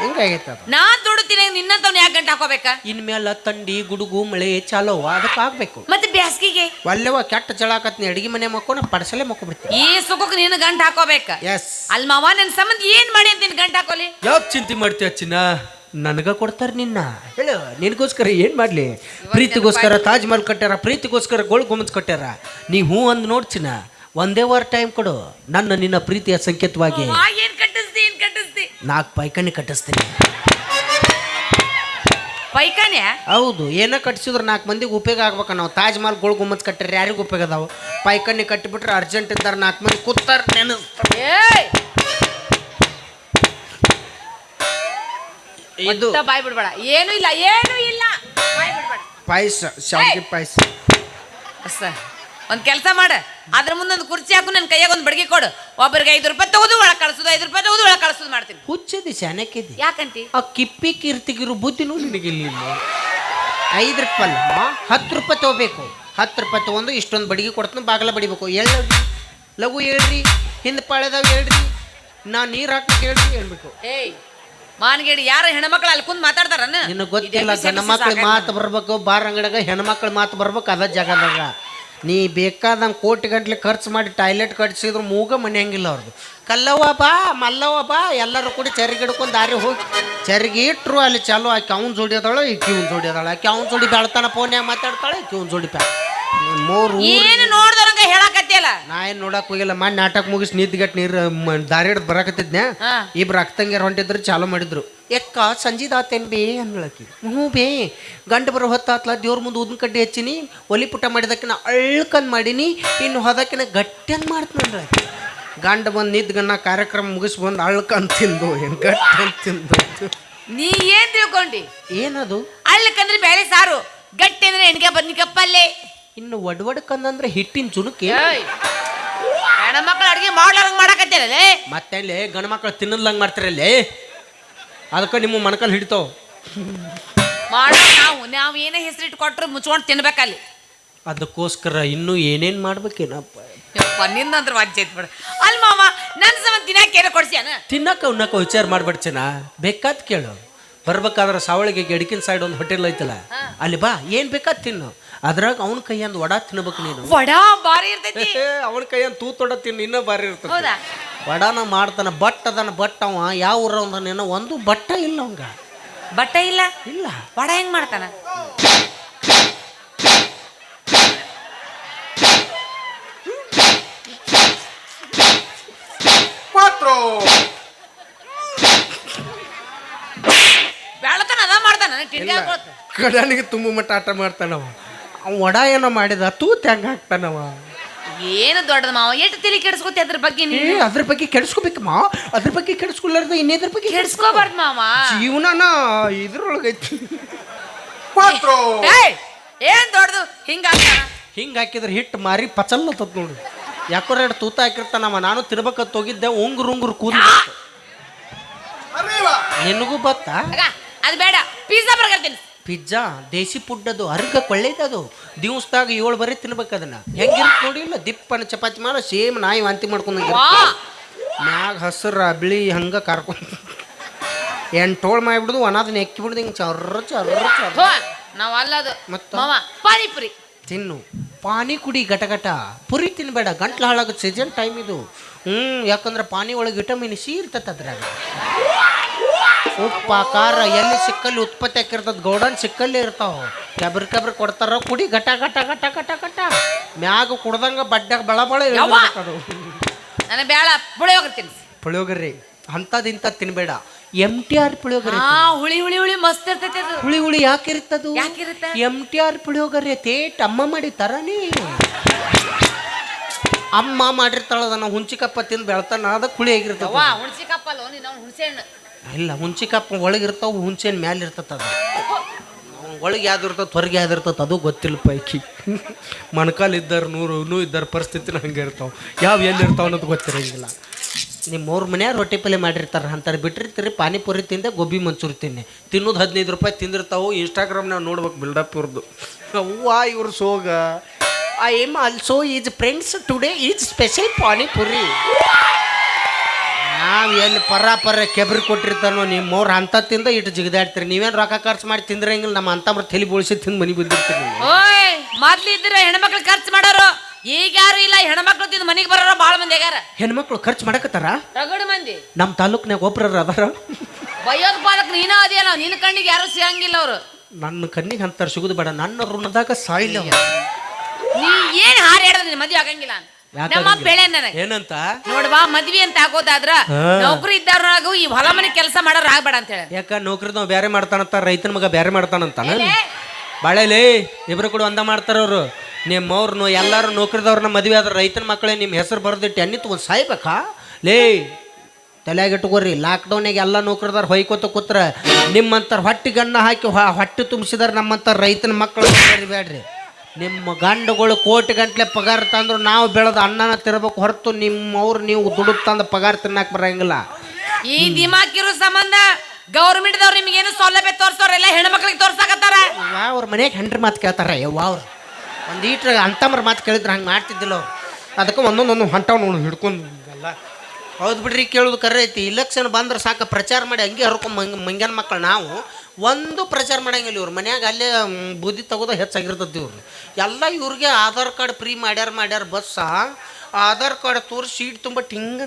ಹಿಂಗಾಗೈತೆ ಅದು? ನಾ ದುಡ್ತೀನಿ ನಿನ್ನಂತವ್ನ ಯಾಕೆ ಗಂಟು ಹಾಕೋಬೇಕ? ಇನ್ಮೇಲೆ ತಂಡಿ ಗುಡುಗು ಮಳೆ ಚಾಲೋ ಅದಕ್ಕೆ ಆಗ್ಬೇಕು. ಮತ್ತೆ ಬ್ಯಾಸ್ಗಿಗೆ? ಒಲ್ಲೆವ ಕೆಟ್ಟ ಜಳಾಕತ್ನಿ ಅಡಿಗೆ ಮನೆ ಮಕ್ಕೋನ ಪಡಸಲೆ ಮಕ್ಕೊಬಿಡ್ತೀನಿ. ಈ ಸುಖಕ್ಕೆ ನಿನ್ನ ಗಂಟು ಹಾಕೋಬೇಕ. ಎಸ್ ಅಲ್ಲಿ ಮಾವ ನನ್ನ ಸಂಬಂಧ ಏನ್ ಮಾಡಿ ಅಂತ ನಿನ್ ಗಂಟು ಹಾಕೋಲಿ? ಯಾಕೆ ಚಿಂತೆ ಮಾಡ್ತೀಯ ಚಿನ್ನ ನನಗ ಕೊಡ್ತಾರ ನಿನ್ನ. ಹೇಳು ನಿನಗೋಸ್ಕರ ಏನ್ ಮಾಡ್ಲಿ? ಪ್ರೀತಿಗೋಸ್ಕರ ತಾಜ್ ಮಹಲ್ ಕಟ್ಟಾರ ಪ್ರೀತಿಗೋಸ್ಕರ ಗೋಲ್ ಗುಮ್ಮಸ್ ಕಟ್ಟಾರ ನೀ ಹೂ ಅಂದ್ ನೋಡ್ ಚಿನ್ನ. ಒಂದೇ ವಾರ ಟೈಮ್ ಕೊಡು. ನನ್ನ ನಿನ್ನ ಪ್ರೀತಿಯ ಸಂಕೇತವಾಗಿ. ಏನ್ ಕಟ್ಟಿಸ್ತಿ ಏನ್ ಕಟ್ಟಿಸ್ತಿ? ನಾಲ್ಕು ಪೈಕಣಿ ಕಟ್ಟಿಸ್ತೀನಿ. ಪೈಖಾನೆ? ಹೌದು ಏನೋ ಕಟ್ಸಿದ್ರು ನಾಲ್ಕು ಮಂದಿಗೆ ಉಪಯೋಗ ಆಗ್ಬೇಕು. ನಾವು ತಾಜ್ ಮಹಲ್ ಗೋಳ್ ಗುಮ್ಮತ್ ಕಟ್ಟರೆ ಯಾರಿಗೂ ಉಪಯೋಗ ಅದಾವ. ಪೈಕಾನಿ ಕಟ್ಟಿಬಿಟ್ರೆ ಅರ್ಜೆಂಟ್ ಇದ್ದಾರೆ ನಾಲ್ಕು ಮಂದಿ ಕೂತಾರ ನೆನೆಸ್ತಾರೆ. ಇದು ಬಾಯ್ ಬಿಡ್ಬೇಡ. ಏನು ಇಲ್ಲ ಏನು ಇಲ್ಲ. ಬಾಯ್ ಬಿಡ್ಬೇಡ. ಪಾಯಸ ಶಾವಿಗೆ ಪಾಯಸ. ಅಸ್ಸ ಒಂದು ಕೆಲಸ ಮಾಡ. ಅದ್ರ ಮುಂದೊಂದು ಕುರ್ಚಿ ಹಾಕು ನನ್ನ ಕೈಯಾಗ ಒಂದು ಬಡಗಿ ಕೊಡು. ಒಬ್ಬರಿಗೆ ಐದು ರೂಪಾಯಿ ತಗೋದು ಒಳಗೆ ಕಳ್ಸೋದು ಐದು ರೂಪಾಯಿ ತಗೋದು ಒಳಗೆ ಕಳ್ಸೋದು ಮಾಡ್ತೀನಿ. ಹುಚ್ಚದಿ ಶಾನಕ್ಕಿದಿ. ಯಾಕಂತಿ? ಆ ಕಿಪ್ಪಿ ಕೀರ್ತಿಗಿರು ಬುದ್ಧಿನೂ ನಿನಗಿಲ್ಲ ಐದು ರೂಪಾಯಿ ಅಲ್ಲ ಹತ್ತು ರೂಪಾಯಿ ತಗೋಬೇಕು. ಹತ್ತು ರೂಪಾಯಿ ತಗೊಂಡು ಇಷ್ಟೊಂದು ಬಡಿಗೆ ಕೊಡ್ತೀನಿ ಬಾಗಲ ಬಡಿಬೇಕು. ಹೇಳ್ರಿ ಲಘು ಹೇಳ್ರಿ ಹಿಂದೆ ಪಾಳೆದಾವ ಹೇಳ್ರಿ ನಾ ನೀರು ಹಾಕಿ ಹೇಳ್ರಿ ಹೇಳ್ಬೇಕು. ಏಯ್ ಮಾನ್ಗೇಡಿ ಯಾರ ಹೆಣ್ಮಕ್ಳು ಅಲ್ಲಿ ಕುಂದ್ ಮಾತಾಡ್ತಾರನ? ನಿನಗೆ ಗೊತ್ತಿಲ್ಲ ಗಂಡ ಮಕ್ಳ ಮಾತು ಬರ್ಬೇಕು ಬಾರ್ ಅಂಗಡಿಯಾಗ ಹೆಣ್ಮಕ್ಳ ಮಾತು ಬರ್ಬೇಕು ಅದ ಜಾಗದಾಗ. ನೀ ಬೇಕಾದಂಗೆ ಕೋಟಿ ಗಂಟ್ಲೆ ಖರ್ಚು ಮಾಡಿ ಟಾಯ್ಲೆಟ್ ಕಟ್ಸಿದ್ರು ಮೂಗ ಮನೆಯಂಗಿಲ್ಲ ಅವ್ರದ್ದು ಕಲ್ಲವ್ವ ಬಾ, ಮಲ್ಲವ್ವ ಬಾ, ಎಲ್ಲರೂ ಕೂಡಿ ಚರಿಗೆ ಹಿಡ್ಕೊಂಡು ದಾರಿ ಹೋಗಿ. ಚರಿಗೆ ಇಟ್ಟರು ಅಲ್ಲಿ ಚಾಲು, ಆಕೆ ಅವ್ನು ಜೋಡಿ ಅದಾಳ, ಈಕಿ ಆಕೆ ಅವ್ನು ಆಕಿ ಅವ್ನ ಜೋಡಿ ಬೆಳ್ತಾನ ಫೋನ್ಯಾಗ ಮಾತಾಡ್ತಾಳೆ, ಈಕಿ ಅವ್ನ ಜೋಡಿ ಬ್ಯಾ ಮೂರು ಏನು ನೋಡ್ದಂಗ ಹೇಳಕತ್ತಿಯಲ್ಲ? ನಾ ಏನು ನೋಡಕ್ ಹೋಗಿಲ್ಲ. ಮಾಡಿ ನಾಟಕ ಮುಗಿಸಿ ನಿದ್ಗೆಟ್ ನೀರು ಮ- ದಾರಿ ಹಿಡ್ದು ಬರಾಕತ್ತಿದ್ನ್ಯಾ? ಹಾ. ಇಬ್ರು ಅಕ್ಕಂಗಿಯರ್ ಹೊಂಟಿದ್ರು ಚಾಲು ಮಾಡಿದ್ರು. ಎಕ್ಕ ಸಂಜಿದಾತೇನ್ ಬೇ ಅಂದ್ಳಕಿ. ಹ್ಞೂ ಬೇ. ಗಂಡು ಬರೋ ಹೊತ್ತಾತ್ಲ ದೇವ್ರ ಮುಂದೆ ಉದ್ನ ಕಡ್ಡಿ ಹಚ್ಚಿನಿ ಒಲಿ ಪುಟ ಮಾಡಿದಕ್ಕಿನ ಅಳ್ಕನ್ ಮಾಡಿನಿ ಇನ್ನು ಹೋದಕ್ಕಿನ ಗಟ್ಟಿಯನ್ ಮಾಡ್ತೀನಿ ಗಂಡು ಬಂದು ನಿದ್ಗಣ್ಣ ಕಾರ್ಯಕ್ರಮ ಮುಗಿಸಿ ಬಂದು ಅಳ್ಕನ್ ತಿಂದು ಏನು ಗಟ್ಟಿ ತಿಂದು ನೀ ಏನ್ ತಿಳ್ಕೊಂಡಿ? ಏನದು? ಅಳ್ಕಂದ್ರೆ ಬೇಳೆ ಸಾರು. ಗಟ್ಟಿ ಅಂದ್ರೆ ಎಣ್ಗೆ ಬದ್ನಿಕಾಯಿ ಪಲ್ಲೆ. ಇನ್ನು ಒಡ್ವಡ್ಕಂದಂದ್ರೆ ಹಿಟ್ಟಿನ ಏಯ್! ಹೆಣ್ಮಕ್ಳು ಅಡ್ಗೆ ಮಾಡ್ಲಾರಂಗ್ ಮಾಡಕತ್ತಿರಲೇ ಮತ್ತೆ ಅಲ್ಲಿ ಗಂಡು ಮಕ್ಕಳು ತಿನ್ನಲ್ದಂಗೆ ಮಾಡ್ತಿರಲ್ಲೇ ಅದಕ್ಕೆ ನಿಮ್ಮ ಮಣಕಲ್ ಹಿಡಿತಾವ ಮಾಡೋ ನಾವು ನಾವು ಏನೇ ಹೆಸರಿಟ್ಟು ಕೊಟ್ರು ಮುಚ್ಕೊಂಡು ತಿನ್ಬೇಕಲ್ಲಿ ಅದಕ್ಕೋಸ್ಕರ ಇನ್ನೂ ಏನೇನು ಮಾಡ್ಬೇಕೇನಪ್ಪ? ಯಪ್ಪ ನಿನ್ನಂದ್ರ ವಾಜ್ಯ ಐತ್ ಬಿಡ. ಅಲ್ಲಿ ಮಾವ ನನ್ನ ಸಮ ದಿನಕ್ಕೆ ಏನೋ ಕೊಡ್ಸ್ಯಾನ ತಿನ್ನಕ್ಕ ಉನ್ನಕ್ಕ ವಿಚಾರ ಮಾಡ್ಬಿಡ್ಚೇನ? ಬೇಕಾದ್ ಕೇಳು. ಬರ್ಬೇಕಾದ್ರೆ ಸಾವಳಿಗೆ ಗೆಡಕಿನ ಸೈಡ್ ಒಂದು ಹೋಟೆಲ್ ಐತಲ್ಲ ಅಲ್ಲಿ ಬಾ ಏನು ಬೇಕಾದ್ ತಿನ್ನು. ಅದ್ರಾಗ ಅವನ ಕೈಯಂದು ವಡ ತಿನ್ಬೇಕು ನೀನು. ವಡಾ ಬಾರಿ ಇರ್ತೈತಿ. ಅವನ ಕೈಯಂದು ತೂತೊಡ ತಿನ್ ಇನ್ನೂ ಬಾರಿ ಇರ್ತದೆ ಹೌದಾ? ವಡಾನ ಮಾಡ್ತಾನ ಬಟ್ ಅದನ್ನ ಬಟ್ ಅವ ಯಾವ ಊರ ಅಂದಾನೇನೋ ಒಂದು ಬಟ್ಟ ಇಲ್ಲ ಅವಂಗ ಬಟ್ಟ ಇಲ್ಲ? ಇಲ್ಲ. ವಡ ಹೆಂಗ್ ಮಾಡ್ತಾನ? ಬೆಳತನ ಅದ ಮಾಡ್ತಾನ ತುಂಬ ಮಟ್ಟ ಆಟ ಮಾಡ್ತಾನವ. ಅವ ವಡ ಏನೋ ಮಾಡಿದ ತೂತ್ ಹೆಂಗೆ ಹಾಕ್ತಾನವ ಏನು ದೊಡ್ಡದ ಮಾವ? ಎಷ್ಟು ತಿಳಿ ಕೆಡಿಸ್ಕೋತಿ ಅದ್ರ ಬಗ್ಗೆ ನೀ ನೀನು ಅದ್ರ ಬಗ್ಗೆ ಕೆಡಿಸ್ಕೋಬೇಕಮ್ಮ ಅದ್ರ ಬಗ್ಗೆ ಕೆಡಿಸ್ಕೊಳ್ಳಾರ್ದ ಇನ್ನೇದ್ರ ಬಗ್ಗೆ ಕೆಡಿಸ್ಕೋಬಾರ್ದು ಮಾವ. ಜೀವನನ ಇದ್ರೊಳಗೈತಿ. ಏಯ್ ಏನ್ ದೊಡ್ಡದು? ಹಿಂಗ ಹಿಂಗೆ ಹಾಕಿದ್ರೆ ಹಿಟ್ಟು ಮಾರಿ ಪಚಲ್ಲತ್ತದ ನೋಡು. ಯಾಕೋ ಎರಡು ತೂತ ಹಾಕಿರ್ತಾನಮ್ಮ ನಾನು ತಿರ್ಬೇಕಂತ ಹೋಗಿದ್ದೆ ಉಂಗುರು ಉಂಗುರು ಕೂದ ನಿನಗೂ ಬತ್ತಾ ಅದು ಬೇಡ ಪಿಜ್ಜಾ ಬರ್ಗರ್ ತಿನ್ಸ್ ಪಿಜ್ಜಾ ದೇಸಿ ಫುಡ್ ಅದು ಅರ್ಗ ಕೊಳ್ಳೇದದು ದಿವಸದಾಗ ಏಳು ಬರೀ ತಿನ್ಬೇಕು ಅದನ್ನ. ಹೆಂಗಿರುತ್ತೆ ನೋಡಿಲ್ಲ ದಿಪ್ಪನ ಚಪಾತಿ ಮಾಡೋ ಸೇಮ್ ನಾಯಿ ವಾಂತಿ ಮಾಡ್ಕೊಂಡು ಮ್ಯಾಗ ಹಸಿರ ಬಿಳಿ ಹಂಗೆ ಕರ್ಕೊಂಡು ಎಂಟೋಳು ಮಾಡಿಬಿಡುದು ಒಣದನ್ನ ಎಕ್ಕಿ ಬಿಡುದು ಹಿಂಗೆ ಚರ್ರ ಚರ್ರ ನಾವ್ ಅಲ್ಲದು ಮತ್ತ? ಪಾನಿಪುರಿ. ತಿನ್ನು. ಪಾನಿ ಕುಡಿ ಗಟಗಟ ಪುರಿ ತಿನ್ಬೇಡ ಗಂಟ್ಲು ಹಾಳಾಗುತ್ತೆ ಸೀಸನ್ ಟೈಮ್ ಇದು. ಹ್ಞೂ ಯಾಕಂದ್ರೆ ಪಾನಿ ಒಳಗೆ ವಿಟಮಿನ್ ಸಿ ಇರ್ತೈತೆ ಅದ್ರಾಗ. ಉಪ್ಪ ಖಾರ ಎಲ್ಲಿ ಸಿಕ್ಕಲ್ಲಿ ಉತ್ಪತ್ತಿ ಹಾಕಿರ್ತದ ಗೌಡನ್ ಸಿಕ್ಕಲ್ಲಿ ಇರ್ತಾವೆ. ಕೆಬ್ರ ಕೆಬ್ರ ಕೊಡ್ತಾರ ಕುಡಿ ಘಟ ಘಟ ಘಟ ಘಟ ಘಟ. ಮ್ಯಾಗ ಕುಡ್ದಂಗ ಬಡ್ಡಾಗ ಬಳ ಬಳ! ಅದು. ನನ್ನ ಬೇಡ ಪುಳಿಯೋಗರೆ ತಿನ್ಸ್. ಪುಳಿಯೋಗರೆ ಅಂಥದಿಂತ ತಿನ್ಬೇಡ. ಎಂ ಟಿ ಆರ್ ಪುಳಿಯೋಗರೆ ಹಾ ಹುಳಿ ಹುಳಿ ಹುಳಿ ಮಸ್ತ್ ಇರ್ತೈತಿ ಅದು. ಹುಳಿ ಹುಳಿ ಯಾಕಿರ್ತದು ಯಾಕಿರುತ್ತೆ? ಎಂ ಟಿ ಆರ್ ಪುಳಿಯೋಗರೆ ತೇಟ್ ಅಮ್ಮ ಮಾಡಿ ತರನೇ. ಅಮ್ಮ ಮಾಡಿರ್ತಾಳ ಅದನ್ನ ಹುಂಚಿಕಪ್ಪ ತಿಂದು ಬೆಳ್ತಾನ ಅದ ಕುಳಿ ಆಗಿರ್ತಾವ ವಾ ಹುಣಸಿ ಕಪ್ಪಲ್ಲ ನೀನು ಇಲ್ಲ ಹುಂಚಿಕಪ್ಪ ಒಳಗಿರ್ತಾವ ಹುಂಚೆನ್ ಮ್ಯಾಲ ಇರ್ತದ ಅದು. ಒಳಗೆ ಯಾವ್ದು ಇರ್ತದ ಹೊರಗೆ ಯಾವ್ದು ಇರ್ತದ ಅದು ಗೊತ್ತಿಲ್ಲ ಪೈಕಿ. ಮೊಣಕಾಲು ಇದ್ದಾರೆ ನೂರು ಇನ್ನೂ ಇದ್ದಾರೆ ಪರಿಸ್ಥಿತಿನ ಹಂಗೆ ಇರ್ತಾವ. ಯಾವ ಎಲ್ಲಿ ಇರ್ತಾವ ಅನ್ನೋದು ಗೊತ್ತಿರಂಗಿಲ್ಲ. ನಿಮ್ಮ ಅವ್ರ ಮನ್ಯಾಗ ರೊಟ್ಟಿ ಪಲ್ಯ ಮಾಡಿರ್ತಾರೆ ಅಂತಾರೆ ಬಿಟ್ಟಿರ್ತೀರಿ ಪಾನಿಪುರಿ ತಿಂದೆ ಗೋಬಿ ಮಂಚೂರಿ ತಿನ್ನೆ. ತಿನ್ನೋದು ಹದಿನೈದು ರೂಪಾಯಿ ತಿಂದಿರ್ತಾವು ಇನ್ಸ್ಟಾಗ್ರಾಮ್ನಾಗ ನೋಡ್ಬೇಕು ಬಿಲ್ಡಪ್ ಇವ್ರದ್ದು ಅವ್ವ ಇವ್ರ ಸೋಗ. I'm also is friends today is special pani puri ನಾವು ಎಲ್ಲಿ ಪರ ಪರ ಕೆಬ್ರಿ ಕೊಟ್ಟಿರ್ತಾನೋ ನಿಮ್ಮ ಮೂರು ಅಂತ ತಿಂದ ಇಟ್ಟು ಜಿಗಿದಾಡ್ತೀರಿ. ನೀವೇನು ರೊಕ್ಕ ಖರ್ಚು ಮಾಡಿ ತಿಂದ್ರಂಗಿಲ್ಲ ನಮ್ಮ ಅಂತಮ್ರ ತಲೆ ಬೋಳಿಸಿ ತಿಂದು ಮನೆ ಬಂದಿರ್ತೀರಿ ನೀವು. ಓಯ್ ಮೊದ್ಲು ಇದ್ರೆ ಹೆಣ್ಮಕ್ಳು ಖರ್ಚು ಮಾಡೋರು ಈಗ ಯಾರು ಇಲ್ಲ ಹೆಣ್ಮಕ್ಳು ತಿಂದು ಮನೆಗೆ ಬರೋರು ಭಾಳ ಮಂದಿ ಆಗ್ಯಾರ. ಹೆಣ್ಮಕ್ಳು ಖರ್ಚು ಮಾಡಕತ್ತಾರ? ರಗಡು ಮಂದಿ. ನಮ್ಮ ತಾಲೂಕ್ನಾಗ ಒಬ್ರರ ಅದಾರ. ಬೈಯೋದ್ ಪಾದಕ್ ನೀನ ಅದಿಯಲ್ಲ ನಿನ್ನ ಕಣ್ಣಿಗೆ ಯಾರು ಸಿಗಂಗಿಲ್ಲ ಅವರು. ನನ್ನ ಕಣ್ಣಿಗೆ ಅಂತಾರೆ ಸಿಗುದು ಬೇಡ. ನನ್ನ ಋಣದಾಗ ಸಾಯಿಲ್ಲ ಅವ. ನೀ ಏನ್ ಹಾರ ಹೇಳಿದ್ರೆ ಮದುವೆ ಆಗಂಗಿಲ್ಲ ಅಂತ. ಯಾಕ್ ನಮ್ಮ ಆಗಂಗಿಲ್ಲ? ಬೆಳೆ ನನಗೆ. ಏನಂತ? ನೋಡ್ವಾ ಮದ್ವಿ ಅಂತ ಆಗೋದಾದ್ರ. ನೌಕರಿ ಇದ್ದವ್ರಾಗು ಈ ಹೊಲ ಮನೆ ಕೆಲಸ ಮಾಡೋರ್ ಆಗ್ಬೇಡ ಅಂತ ಹೇಳಿ. ಯಾಕ ನೌಕರಿದವ್ ಬೇರೆ ಮಾಡ್ತಾನಂತ ರೈತನ ಮಗ ಬೇರೆ ಮಾಡ್ತಾನಂತಾನ? ಬಾಳೆಲಿ ಇಬ್ರು ಕೂಡ ಒಂದ ಮಾಡ್ತಾರ ಅವ್ರು. ನಿಮ್ಮ ಅವ್ರನ್ನು ಎಲ್ಲಾರು ನೌಕರಿದವ್ರನ್ನ ಮದ್ವೆ ಆದ್ರೆ ರೈತನ ಮಕ್ಕಳೇ ನಿಮ್ಮ ಹೆಸರು ಬರೆದಿಟ್ಟು ಎಣ್ಣಿ ತಗೊಂಡು ಸಾಯ್ಬೇಕಾ? ಲೇ ತಲೆಯಾಗ ಲಾಕ್ಡೌನಿಗೆ ಲಾಕ್ಡೌನಾಗ ಎಲ್ಲ ನೌಕರಿದಾರ ಹೊಯ್ಕೋತ ಕೂತ್ರ. ನಿಮ್ಮಂತ ಹೊಟ್ಟಿ ಗಣ್ಣ ಹಾಕಿ ಹೊ- ಹೊಟ್ಟೆ ತುಂಬಿಸಿದಾರೆ ನಮ್ಮಂತ ರೈತನ ಮಕ್ಕಳು ಬೇಡ್ರಿ. ನಿಮ್ಮ ಗಂಡುಗಳು ಕೋಟಿ ಗಂಟ್ಲೆ ಪಗಾರ ತಂದ್ರು ನಾವು ಬೆಳೆದ ಅನ್ನನ ತಿರ್ಬೇಕು ಹೊರತು ನಿಮ್ಮವ್ರು ನೀವು ದುಡುಕ್ ತಂದ ಪಗಾರ ತಿನ್ನಕ್ಕೆ ಬರಂಗಿಲ್ಲ. ಈ ದಿಮಾಕಿರೋ ಸಂಬಂಧ ಗೌರ್ಮೆಂಟ್ ದವ್ರು ನಿಮ್ಗೇನು ಸೌಲಭ್ಯ ತೋರ್ಸೋರ್ ಎಲ್ಲ ಹೆಣ್ಮಕ್ಳಿಗೆ ತೋರ್ಸಾಕತ್ತಾರ? ಅವ್ರ ಮನೆಗೆ ಹೆಂಡ್ರಿ ಮಾತು ಕೇಳ್ತಾರ ಯವ್ವ ಅವ್ರು. ಒಂದು ಈಟ್ರ ಅಂತಮ್ರ ಮಾತು ಕೇಳಿದ್ರೆ ಹಂಗೆ ಮಾಡ್ತಿದ್ದಿಲ್ಲ ಅವ್ರು. ಅದಕ್ಕೆ ಒಂದೊಂದೊಂದು ಹೊಂಟವ್ ನೋಡು ಹಿಡ್ಕೊಂಡು ಎಲ್ಲ ಹೌದು ಬಿಡ್ರಿ ಕೇಳೋದು ಕರೆ ಐತಿ ಇಲೆಕ್ಷನ್ ಬಂದ್ರೆ ಸಾಕು ಪ್ರಚಾರ ಮಾಡಿ ಹಂಗೆ ಹರ್ಕೊಂಡು ಮಂಗ ಮಂಗ್ಯಾನ ಮಕ್ಕಳು ನಾವು. ಒಂದು ಪ್ರಚಾರ ಮಾಡಂಗಿಲ್ಲ ಇವ್ರು. ಮನ್ಯಾಗ ಅಲ್ಲೇ ಬುದ್ಧಿ ಬೂದಿ ತೆಗೋದು ಹೆಚ್ಚಾಗಿರ್ತದೆ ಇವ್ರು. ಎಲ್ಲ ಇವ್ರಿಗೆ ಆಧಾರ್ ಕಾರ್ಡ್ ಫ್ರೀ ಮಾಡ್ಯಾರ ಮಾಡ್ಯಾರ ಬಸ್ ಆಧಾರ್ ಕಾರ್ಡ್ ತೋರಿಸಿ ಸೀಟ್ ತುಂಬ ಟಿಂಗ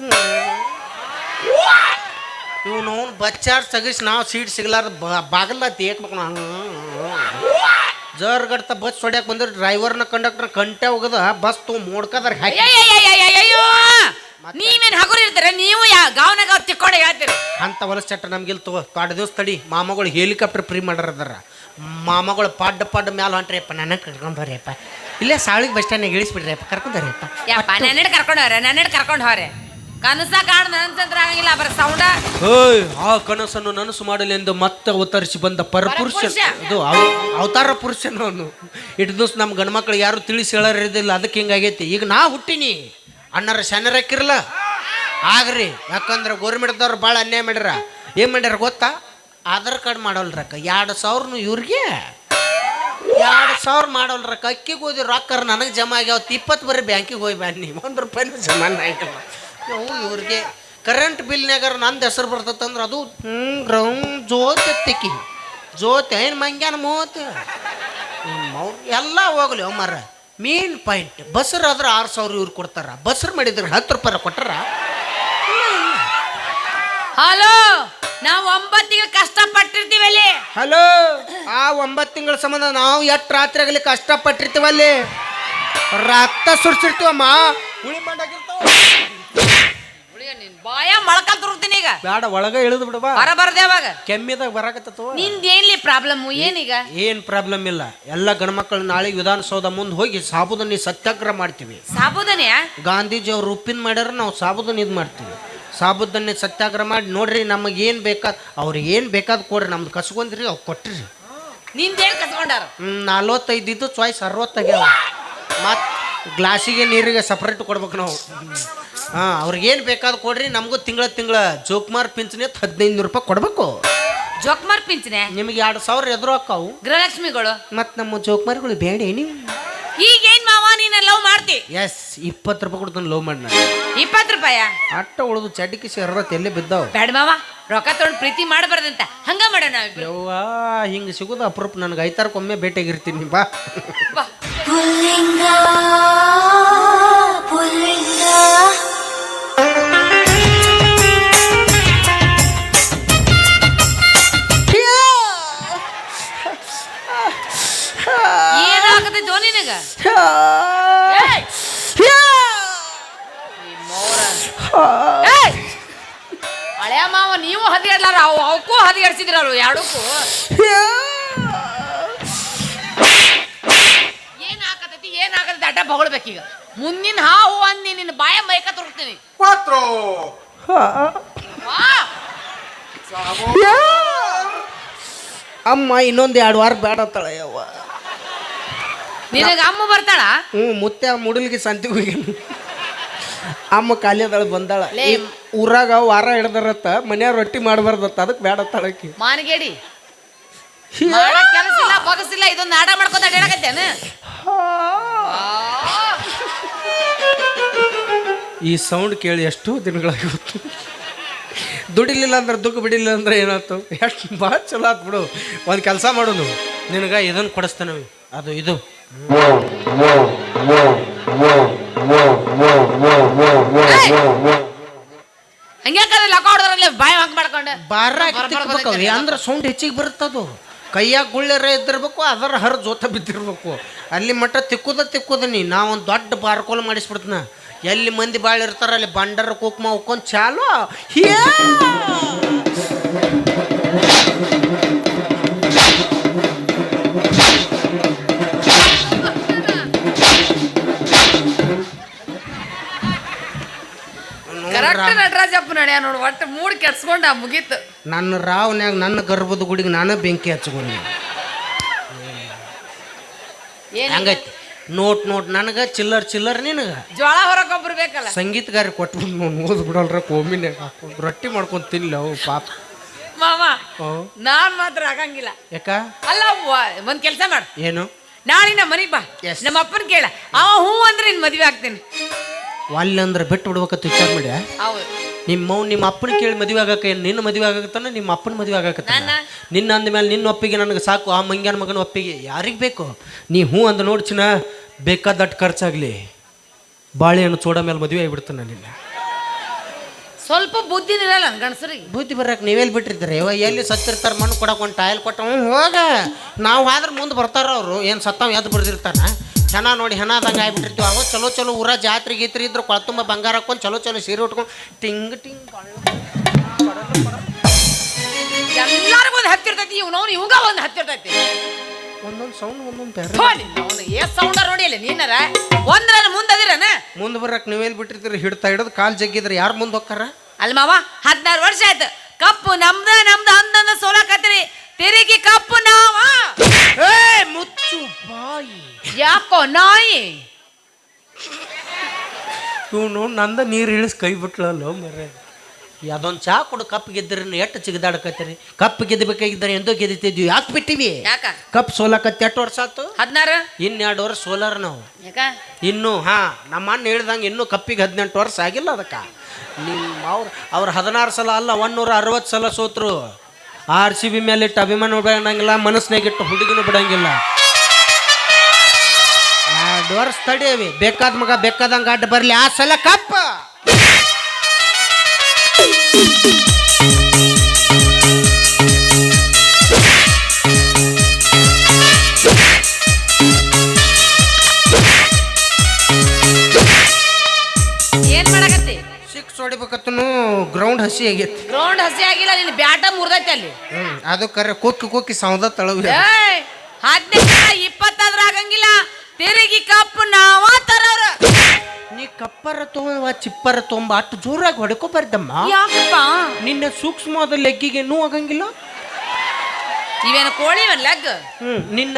ಇವ್ ನಾವು ಬಚ್ಚಾರ್ ಸಗಿಸಿ ನಾವು ಸೀಟ್ ಸಿಗ್ಲಾರ್ದ ಬಾಗಲ್ಲ ತೇಕ್ಬೇಕು ನಾನು. ಜರ್ ಗಡ್ತ ಬಸ್ ಹೊಡ್ಯಾಕ ಬಂದ್ರೆ ಡ್ರೈವರ್ನ ಕಂಡಕ್ಟರ್ ಕಂಟೆ ಹೋಗದ, ಬಸ್ ತೊಗೊಂಡ್ ಮೋಡ್ಕದಾರ ಹಾಕಿ. ನೀವೇನ್ ಹಗುರ ಇರ್ತೀರ? ನೀವು ಯಾ ಗಾವನಾಗ ತಿಕ್ಕೊಂಡೆ ತಿಕ್ಕೊಂಡು ಹೇಳ್ತೀರಿ. ಅಂತ ಹೊಲಸ್ ಚಟ್ಟ ನಮ್ಗಿಲ್ ತಗೋ ದೊಡ್ಡ ದಿವಸ ತಡಿ ಮಾಮಗಳು ಹೆಲಿಕಾಪ್ಟರ್ ಫ್ರೀ ಮಾಡಾರದಾರ. ಮಾಮಗಳು ಪಾಡ್ ಪಾಡ್ ಮ್ಯಾಲ ಹೊಂಟ್ರಿಯಪ್ಪ ನನ್ನ ಕರ್ಕೊಂಡ್ ಬರ್ರಿಯಪ್ಪ ಇಲ್ಲೇ ಸಾಳಿಗೆ ಬಸ್ ಸ್ಟ್ಯಾಂಡ್ನಾಗ ಇಳಿಸ್ಬಿಡ್ರಿಯಪ್ಪ ಕರ್ಕೊಂಡ್ ಬರ್ರಿಯಪ್ಪ ಯಪ್ಪ ನನ್ನೆಡ್ ಕರ್ಕೊಂಡು ಹೋರೆ ನನ್ನೆಡ್ ಕರ್ಕೊಂಡು ಹೋರೆ ಕನಸ ಕಾಣ ನನ್ಸಂತ್ರ ಆಗಂಗಿಲ್ಲ ಬರ ಸೌಂಡ. ಆ ಕನಸನ್ನು ನನಸು ಮಾಡಲೆಂದು ಮತ್ತೆ ಅವತರಿಸಿ ಬಂದ ಪರಪುರುಷ ಅವ- ಅವತಾರ ಪುರುಷನು ಅವನು. ಇಟ್ಟು ದಿವಸ ನಮ್ಮ ಗಂಡ್ಮಕ್ಳು ಯಾರು ತಿಳಿಸಿ ಹೇಳೋರಿದ್ದಿಲ್ಲ ಅದಕ್ಕೆ ಹಿಂಗಾಗೈತಿ. ಈಗ ನಾ ಹುಟ್ಟಿನಿ. ಅಣ್ಣರ ಶನರಕ್ಕಿರಲ್ಲ ಆಗ್ರಿ, ಯಾಕಂದ್ರೆ ಗೌರ್ಮೆಂಟ್ದವ್ರು ಭಾಳ ಅನ್ಯಾಯ ಮಾಡ್ಯಾರ. ಏನು ಮಾಡ್ಯಾರ ಗೊತ್ತಾ? ಆಧಾರ್ ಕಾರ್ಡ್ ಮಾಡೋಲ್ರಕ್ಕ ಎರಡು ಸಾವಿರನು ಇವ್ರಿಗೆ. ಎರಡು ಸಾವಿರ ಮಾಡೋಲ್ರಕ್ಕ ಅಕ್ಕಿಗೆ ಹೋದಿ ರೊಕ್ಕರ್ ನನಗೆ ಜಮಾ ಆಗ್ಯಾವ. ಇಪ್ಪತ್ತು ಬರೀ ಬ್ಯಾಂಕಿಗೆ ಹೋಗಿ ಬನ್ನಿ ಒಂದು ರೂಪಾಯಿನೂ ಜಮಾನ ಆಗಿಲ್ಲ. ಇವ್ರಿಗೆ ಕರೆಂಟ್ ಬಿಲ್ನಾಗಾರ ನಂದು ಹೆಸರು ಬರ್ತದಂದ್ರೆ ಅದು ಗ್ರೌಂಡ್ ಜೋತ್ ತಿಕ್ಕಿ ಜೋತ್ ಏನು ಮಂಗ್ಯಾನ ಮೂವತ್ತು ಎಲ್ಲ ಹೋಗ್ಲಿ ಮರ ಮೇನ್ ಪಾಯಿಂಟ್ ಬಸ್ರ ಆದ್ರೆ ಆರು ಸಾವಿರ ಇವ್ರು ಕೊಡ್ತಾರ. ಬಸ್ರು ಮಾಡಿದ್ರೆ ಹತ್ತು ರೂಪಾಯಿ ಕೊಟ್ಟಾರ? ಹಲೋ ನಾವು ಒಂಬತ್ತಿಗೆ ಕಷ್ಟ ಪಟ್ಟಿರ್ತೀವಿ ಅಲ್ಲಿ. ಹಲೋ ಆ ಒಂಬತ್ತು ತಿಂಗಳ ಸಂಬಂಧ ನಾವು ಎಷ್ಟು ರಾತ್ರಿ ಆಗಲಿ ಕಷ್ಟಪಟ್ಟಿರ್ತೀವಲ್ಲಿ? ರಕ್ತ ಸುರಿಸಿರ್ತೀವಮ್ಮ. ಹುಳಿ ಮಾಡಾಗಿರ್ತಾವ. ಬಾಯ ಮೊಳಕ ತುರುಕ್ತೀನಿ ಈಗ. ಬೇಡ ಒಳಗೆ ಇಳಿದು ಬಿಡವಾ ಹೊರ ಬರದೆ ಅವಾಗ. ಕೆಮ್ಮಿದಾಗ ಬರಾಕತ್ತವ ನಿಂದೇನ್ಲಿ ಪ್ರಾಬ್ಲಮ್ ಏನೀಗ? ಏನ್ ಪ್ರಾಬ್ಲಮ್ ಇಲ್ಲ. ಎಲ್ಲ ಗಣಮಕ್ಕಳು ನಾಳೆ ವಿಧಾನಸೌಧ ಮುಂದೆ ಹೋಗಿ ಸಾಬುದನಿ ಸತ್ಯಾಗ್ರಹ ಮಾಡ್ತೀವಿ. ಸಾಬುದನೆಯ? ಗಾಂಧೀಜಿ ಅವ್ರು ಉಪ್ಪಿನ ಮಾಡ್ಯಾರ ನಾವು ಸಾಬುದನಿ ಇದು ಮಾಡ್ತೀವಿ. ಸಾಬುದನಿ ಸತ್ಯಾಗ್ರಹ ಮಾಡಿ ನೋಡ್ರಿ ನಮಗೆ ಏನು ಬೇಕಾದ ಅವ್ರಿಗೆ ಏನು ಬೇಕಾದ್ ಕೊಡ್ರಿ ನಮ್ದು ಕಸ್ಕೊಂದ್ರಿ ಅವ್ ಕೊಟ್ರಿ. ನಿಂದೇನ್ ಕಸ್ಕೊಂಡಾರ? ಹ್ಮ್, ನಲ್ವತ್ತೈದು ಇದ್ದು ಚಾಯ್ಸ್ ಅರವತ್ತಾಗ್ಯಾವ ಮತ್ತು ಗ್ಲಾಸಿಗೆ ನೀರಿಗೆ ಸಪ್ರೇಟ್ ಕೊಡ್ಬೇಕು ನಾವು. ಹಾಂ ಅವ್ರಿಗೇನು ಬೇಕಾದ್ ಕೊಡ್ರಿ ನಮಗೂ ತಿಂಗಳ ತಿಂಗಳ ಜೋಕ್ಮಾರ್ ಪಿಂಚಣಿ ಹದಿನೈದು ರೂಪಾಯಿ ಕೊಡಬೇಕು. ಜೋಕ್ಮಾರ್ ಪಿಂಚಣಿ? ನಿಮಗೆ ಎರಡು ಸಾವಿರ ಎದುರು ಹಾಕಾವು. ಗೃಹಲಕ್ಷ್ಮಿಗಳು? ಮತ್ತು ನಮ್ಮ ಜೋಕ್ಮಾರ್ಗಳು ಬೇಡ ನೀವು. ಈಗೇನ್ ಮಾವ ನೀನ ಲವ್ ಮಾಡ್ತಿ? ಎಸ್ ಇಪ್ಪತ್ತು ರೂಪಾಯಿ ಕೊಡ್ತಾನೆ ಲವ್ ಮಾಡಿ ನಾನು. ಇಪ್ಪತ್ತು ರೂಪಾಯ? ಅಟ್ಟ ಉಳಿದು ಚಡ್ಡಿಗೆ ಸೇರದ ಎಲ್ಲಿ ಬಿದ್ದಾವ? ಬೇಡ ಮಾವ ರೊಕ್ಕ ತೊಗೊಂಡು ಪ್ರೀತಿ ಮಾಡಬಾರ್ದಂತ. ಹಂಗ ಮಾಡೋಣ ನಾವಿಬ್ರು. ಯವ್ವ ಹಿಂಗೆ ಸಿಗೋದು ಅಪರೂಪ. ನನಗೆ ಐತಾರಕ್ಕೊಮ್ಮೆ ಭೇಟಿಯಾಗಿರ್ತೀನಿ ಬಾ. ಬಾ. ಪುಲ್ಲಿಂಗ ಪುಲ್ಲಿಂಗ ಏನಾಗತೈತೋ ನಿನಗ ಏಯ್! ಈ ಮೋರ. ಮಾವ ನೀವು ಹದಿಗೆಡ್ಲಾರ ಅವು ಅವಕ್ಕೂ ಹದಿಗೆಡ್ಸಿದ್ರಲ್ವ ಎರಡಕ್ಕೂ ಏನ್ ಬಗಳ್ಬೇಕೀಗ. ಮುಂದಿನ ಹಾವು ಅಂದಿ ನಿನ್ನ ಬಾಯ ಮೈಕ ತುರುಕ್ತೀನಿ ವಾ. ಅಮ್ಮ ಇನ್ನೊಂದು ಎರಡು ವಾರ ಬೇಡ ಅಂತಾಳೆ ಯವ್ವ. ನಿನಗ ಅಮ್ಮ ಬರ್ತಾಳ? ಹ್ಞೂ ಮುತ್ತೆ ಮುಡಲ್ಗೆ ಸಂತಿಗೆ ಹೋಗ್ಯಾನ ಅಮ್ಮ ಖಾಲಿಯದಳ ಬಂದಾಳ. ಲೇ. ಈ ಊರಾಗ ವಾರ ಹಿಡ್ದಾರತ್ತ ಮನ್ಯಾಗ ರೊಟ್ಟಿ ಮಾಡಬಾರ್ದತ್ತ ಅದಕ್ಕೆ ಬೇಡ ತಳಕಿ ಮಾನಗೇಡಿ. ಮಾಡಕ್ ಕೆಲಸ ಇಲ್ಲ ಬಗಸಿಲ್ಲ ಇದೊಂದು ನಾಟ ಮಾಡ್ಕೊತ ಅಡ್ಯಾಡಕತ್ತೇನ? ಈ ಸೌಂಡ್ ಕೇಳಿ ಎಷ್ಟು ದಿನಗಳಾಗಿತ್ತು. ದುಡಿಲಿಲ್ಲ ಅಂದ್ರೆ ದುಃಖ ಬಿಡಿಲ್ಲ ಅಂದ್ರೆ ಏನಾಯ್ತು? ಎಷ್ಟು ಭಾಳ ಚಲೋ ಆತ್ ಬಿಡು. ಒಂದು ಕೆಲಸ ಮಾಡೋದು ನಿನಗೆ ಇದನ್ನು ಕೊಡಿಸ್ತೇನೆ ಅದು ಇದು. ಹಂಗ್ಯಾಕಂದ್ರೆ ಬಾಯ್ ಹಾಕಿ ಮಾಡ್ಕೊಂಡು ಬರ ಅಂದ್ರೆ ಸೌಂಡ್ ಹೆಚ್ಚಿಗೆ ಬರುತ್ತದು ಕೈಯಾಗ ಗುಳ್ಳೆರ ಇದ್ದಿರ್ಬೇಕು, ಅದರ ಹರ ಜೋತ ಬಿದ್ದಿರ್ಬೇಕು. ಅಲ್ಲಿ ಮಟ್ಟ ತಿಕ್ಕುದ ತಿಕ್ಕುದ ನೀ, ನಾವೊಂದು ದೊಡ್ಡ ಬಾರ್ಕೋಲ್ ಮಾಡಿಸ್ಬಿಡ್ತೀನ. ಎಲ್ಲಿ ಮಂದಿ ಭಾಳ ಇರ್ತಾರ, ಅಲ್ಲಿ ಬಂಡರ ಕುಕ್ಮ ಉಕ್ಕೊಂಡ್ ಚಾಲು ಹೇ ಕರೆಕ್ಟ್ ನಟರಾಜಪ್ಪ ನಡ್ಯ ನೋಡು ಒಟ್ಟು ಮೂಡ್ ಕೆಡ್ಸ್ಕೊಂಡ ಮುಗೀತು. ನನ್ನ ರಾವ್ನ್ಯಾಗ ನನ್ನ ಗರ್ಭದ ಗುಡಿಗೆ ನಾನು ಬೆಂಕಿ ಹಚ್ಕೊಂಡಿ ಏನ್ ಹಂಗೈತಿ. ನೋಟ್ ನೋಟ್ ನನಗ ಚಿಲ್ಲರ್ ಚಿಲ್ಲರ್ ನಿನಗ. ಜ್ವಾಳ ಹೊರಕ್ ಒಬ್ರು ಬೇಕಲ್ಲ? ಸಂಗೀತಗಾರಿ ಕೊಟ್ಟು ಓದ್ ಬಿಡಲ್ರ ಕೋಮಿನ ಹಾಕೊಂಡು ರೊಟ್ಟಿ ಮಾಡ್ಕೊಂಡು ತಿನ್ಲಿ ಅವು ಪಾಪ. ಮಾವ ಓ ನಾನ್ ಮಾತ್ರ ಆಗಂಗಿಲ್ಲ. ಯಾಕ? ಅಲ್ಲ ವ- ಒಂದ್ ಕೆಲ್ಸ ಮಾಡು. ಏನು? ನಾಳೆ ನಮ್ಮ ಮನೆಗ್ ಬಾ. Yes. ನಮ್ಮ ಅಪ್ಪನ ಕೇಳ. ಅವ ಹೂ ಅಂದ್ರೆ ನಿನ್ ಮದ್ವೆ ಆಗ್ತೀನಿ. ವಾಲ್ಯ ಅಂದ್ರೆ ಬಿಟ್ಟು ಬಿಡ್ಬೇಕಂತ ವಿಚಾರ ಮಾಡಿ ಹೌದು. ನಿಮ್ಮ ನಿಮ್ಮ ಅಪ್ಪನ ಕೇಳಿ ಮದುವೆ ಆಗಕ್ಕೆ ಏನು ನಿನ್ನ ಮದುವೆ ಆಗತ್ತಾನ ನಿಮ್ಮ ಅಪ್ಪನ ಮದುವೆ ಆಗಾಕತ್ತಾನ ನಿನ್ನ ನಿನ್ನ ಅಂದಮೇಲೆ ನಿನ್ನ ಒಪ್ಪಿಗೆ ನನಗೆ ಸಾಕು ಆ ಮಂಗ್ಯಾನ ಮಗನ ಒಪ್ಪಿಗೆ ಯಾರಿಗೆ ಬೇಕು? ನೀ ಹ್ಞೂ ಅಂದ ನೋಡ್ಚಿನ ಬೇಕಾದಟ್ಟು ಖರ್ಚಾಗಲಿ. ಬಾಳೆಹಣ್ಣು ಚೂಡ ಮೇಲೆ ಮದುವೆ ಆಗಿಬಿಡ್ತಾನೆ ನಿನ್ನ. ಸ್ವಲ್ಪ ಬುದ್ಧಿ ಇರಲ್ಲ ಗಣಸರಿ ಬುದ್ಧಿ ಬರಕ್ಕೆ ನೀವೆಲ್ಲಿ ಬಿಟ್ಟಿರ್ತಾರೆ? ಇವ ಎಲ್ಲಿ ಸತ್ತಿರ್ತಾರೆ ಮಣ್ಣು ಕೊಡಕ್ಕೆ ಒಂದು ಟಾಯಲ್ ಕೊಟ್ಟ ಹೋಗ. ನಾವು ಆದ್ರೆ ಮುಂದೆ ಬರ್ತಾರ ಅವರು. ಏನು ಸತ್ತಾವ ಎದ್ದು ಬರ್ದಿರ್ತಾನ ಹೆಣ ನೋಡಿ ಹೆಣ ಆದಂಗೆ ಆಗ್ಬಿಟ್ಟಿರ್ತೀವಿ. ಅವಾಗ ಚಲೋ ಚಲೋ ಊರ ಜಾತ್ರೆ ಗೀತ್ರಿ ಇದ್ರು ಕೊಳತುಂಬ ಬಂಗಾರ ಹಾಕೊಂಡು ಚಲೋ ಚಲೋ ಸೀರೆ ಉಟ್ಕೊಂಡು ಟಿಂಗ್ ಟಿಂಗ್ ಎಲ್ಲರಿಗೂ ಒಂದು ಹತ್ತಿರ್ತೈತಿ ಇವ್ನವ್ನು ಇವಾಗ ಒಂದು ಹತ್ತಿರ್ತೈತಿ. ಒಂದೊಂದು ಸೌಂಡ್ ಒಂದೊಂದು ಬೇರೆ. ಅವನು ಏ ಸೌಂಡ ನೋಡಿ ಅಲ್ಲಿ ನೀನಾರ? ಒಂದ್ರ ಮುಂದದಿರನ ಮುಂದೆ ಬರಕ್ಕೆ ನೀವೇನು ಬಿಟ್ಟಿರ್ತೀರಿ? ಹಿಡ್ತಾ ಹಿಡಿದು ಕಾಲು ಜಗ್ಗಿದ್ರೆ ಯಾರು ಮುಂದೆ ಹೋಗ್ಕಾರ ಅಲ್ಲಿ ಮಾವ ಹದಿನಾರು ವರ್ಷ ಆಯ್ತು. ಕಪ್ಪು ನಮ್ದ ನಮ್ದು ಅಂದ ಸೋಲಾಕತ್ತೀರಿ. ತಿರುಗಿ ಕಪ್ಪು ನಾವ. ಏ ಬಾಯಿ ಯಾಕೋ ನಾಯಿ? ಇವನು ನಂದ ನೀರು ಇಳಿಸ್ ಕೈ ಬಿಟ್ಲಲ್ಲ ಮರೆ ಅದೊಂದು ಚಾ ಕೊಡು ಕಪ್ ಗೆದ್ದರೆ ಎಷ್ಟು ಚಿಗದಾಡಕತ್ತೀರಿ? ಕಪ್ ಗೆದ್ದಬೇಕಾಗಿದ್ದಾರೆ ಎಂದೋ ಗೆದ್ದಿದ್ದೀವಿ ಯಾಕೆ ಬಿಟ್ಟಿವಿ? ಯಾಕ? ಕಪ್ ಸೋಲಕತ್ತಿ ಎಷ್ಟು ವರ್ಷ ಆಯ್ತು? ಹದಿನಾರು? ಇನ್ನೆರಡು ವರ್ಷ ಸೋಲಾರ ನಾವು. ಯಾಕ? ಇನ್ನು ಹಾ ನಮ್ಮ ಅಣ್ಣ ಹೇಳ್ದಂಗೆ ಇನ್ನೂ ಕಪ್ಪಿಗೆ ಹದಿನೆಂಟು ವರ್ಷ ಆಗಿಲ್ಲ ಅದಕ್ಕೆ. ನಿಮ್ಮ ಅವ್ರು ಅವ್ರು ಹದಿನಾರು ಸಲ ಅಲ್ಲ ಒಂದೂರ ಅರವತ್ತು ಸಲ ಸೋತರು. ಆರ್ ಸಿ ಬಿ ಮೇಲೆ ಇಟ್ಟು ಅಭಿಮಾನ ಬಿಡಂಗಿಲ್ಲ ಮನಸ್ಸಿನಾಗಿಟ್ಟು ಹುಡುಗಿನೂ ಬಿಡಂಗಿಲ್ಲ. ಎರಡು ವರ್ಷ ತಡೀವಿ ಬೇಕಾದ ಮಗ ಬೇಕಾದಂಗೆ ಅಡ್ಡ ಬರಲಿ. ಆ ಸಲ ಕಪ್ಪ. ಏನ್ ಮಾಡಕತ್ತಿ? ಸಿಕ್ಸ್ ಹೊಡಿಬೇಕತ್ತನು ಗ್ರೌಂಡ್ ಹಸಿ ಆಗೈತಿ. ಗ್ರೌಂಡ್ ಹಸಿ ಆಗಿಲ್ಲ ನಿನ್ನ ಬ್ಯಾಟ ಮುರ್ದೈತಿ ಅಲ್ಲಿ. ಹ್ಮ್ ಅದು ಕರೆ ಕುಕ್ಕಿ ಕುಕ್ಕಿ ಸೌದ ತಳವಿ ಏಯ್ ಹದಿನೈದು ಇಪ್ಪತ್ತಾದ್ರೂ ಆಗಂಗಿಲ್ಲ. ತಿರುಗಿ ಕಪ್ಪು ನಾವ ತರೋರ. ನೀ ಕಪ್ಪರ ತೋವ ಚಿಪ್ಪರ ತೋಂಬ ಅಷ್ಟು ಜೋರಾಗಿ ಹೊಡ್ಕೊ ಬರ್ದಮ್ಮ. ಯಾಕಪ್ಪ? ನಿನ್ನ ಸೂಕ್ಷ್ಮವಾದ ಲೆಗ್ಗಿಗೆ ನೋವು ಆಗಂಗಿಲ್ಲ? ಇವೇನು ಕೋಳಿ ಇವನ್ ಲೆಗ್? ಹ್ಮ್ ನಿನ್ನ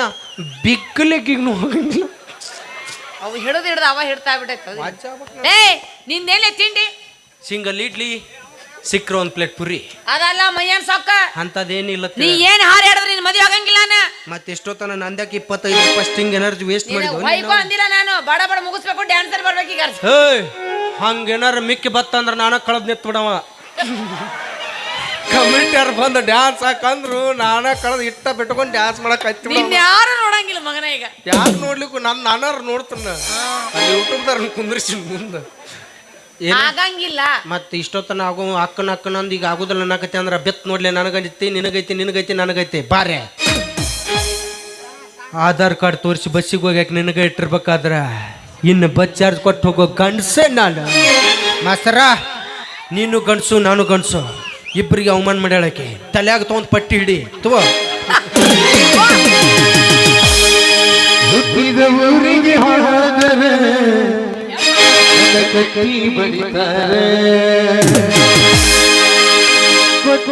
ಬಿಗ್ ಲೆಗ್ಗಿಗೆ ನೋವು ಆಗಂಗಿಲ್ಲ? ಅವು ಹಿಡಿದು ಹಿಡ್ದು ಅವ ಹಿಡ್ತಾ ಬಿಟ್ಟೈತೆ ಏ ನಿಂದೇನೆ ತಿಂಡಿ? ಸಿಂಗಲ್ ಇಡ್ಲಿ ಸಿಕ್ಕ್ರ ಒಂದ್ ಪ್ಲೇಟ್ ಪುರಿ. ಅದಲ್ಲ ಮೈಯನ್ ಸೊಕ್ಕ. ಅಂತದೇನಿಲ್ಲ ನೀ ಏನ್ ಹಾರ ಹೇಳಿದ್ರೆ ನಿನ್ ಮದುವೆ ಆಗಂಗಿಲ್ಲ? ಮತ್ತೆ ತನ ನಂದ್ಯಾಕೆ ಇಪ್ಪತ್ತೈದು ರೂಪಾಯಿ ಸ್ಟಿಂಗ್ ಎನರ್ಜಿ ವೇಸ್ಟ್ ಮಾಡಿದ್ರು ವೈಕೋ ಅಂದಿಲ್ಲ ನಾನು. ಬಡ ಬಡ ಮುಗಿಸ್ಬೇಕು ಡ್ಯಾನ್ಸರ್ ಬರ್ಬೇಕು ಈಗ. ಹೇಯ್ ಹಂಗೇನಾರ ಮಿಕ್ಕಿ ಬತ್ತಂದ್ರ ನಾನು ಕಳೆದ್ ನಿತ್ ಬಿಡವ. ಕಮಿಟಿಯರ್ ಬಂದು ಡ್ಯಾನ್ಸ್ ಹಾಕಂದ್ರು ನಾನ ಕಳೆದು ಇಟ್ಟ ಬಿಟ್ಕೊಂಡು ಡ್ಯಾನ್ಸ್ ಮಾಡಕ್ ಹತ್ತಿ ಯಾರು ನೋಡಂಗಿಲ್ಲ ಮಗನ ಈಗ. ಯಾರು ನೋಡ್ಲಿಕ್ಕೂ ನಾನು ನಾನಾರು ನೋಡ್ತಾನ. ಯೂಟ್ಯೂಬ್ ಯೂಟ್ಯೂಬ್ದಾರ ಕುಂದ್ರಿಸಿ ಮುಂದೆ. ಏನು? ಆಗಂಗಿಲ್ಲ. ಮತ್ತೆ ಇಷ್ಟೊತ್ತನ ಆಗೋ ಅಕ್ಕನ ಅಕ್ಕನ ಅಂದ್ ಈಗ ಆಗುದಿಲ್ಲ ಅನ್ನಕತ್ತೆ ಅಂದ್ರೆ ಬೆತ್ ನೋಡ್ಲಿ ನನಗೈತಿ ನಿನಗೈತಿ ನಿನಗೈತಿ ನನಗೈತಿ. ಬಾರೆ. ಆಧಾರ್ ಕಾರ್ಡ್ ತೋರಿಸಿ ಬಸ್ಸಿಗೆ ಹೋಗ್ಯಾಕ ನಿನಗೆ ಇಟ್ಟಿರ್ಬೇಕಾದ್ರ ಇನ್ನು ಬಸ್ ಚಾರ್ಜ್ ಕೊಟ್ಟು ಹೋಗೋ ಗಂಡಸೇ ನಾನು. ಮಾಸ್ತರ, ನೀನು ಗಂಡಸು, ನಾನು ಗಂಡಸು. ಇಬ್ಬರಿಗೆ ಅವಮಾನ ಮಾಡ್ಯಾಳಕ್ಕೆ. ತಲೆಯಾಗ ತೊಗೊಂಡು ಪಟ್ಟಿ ಹಿಡಿ. ತಗೋ.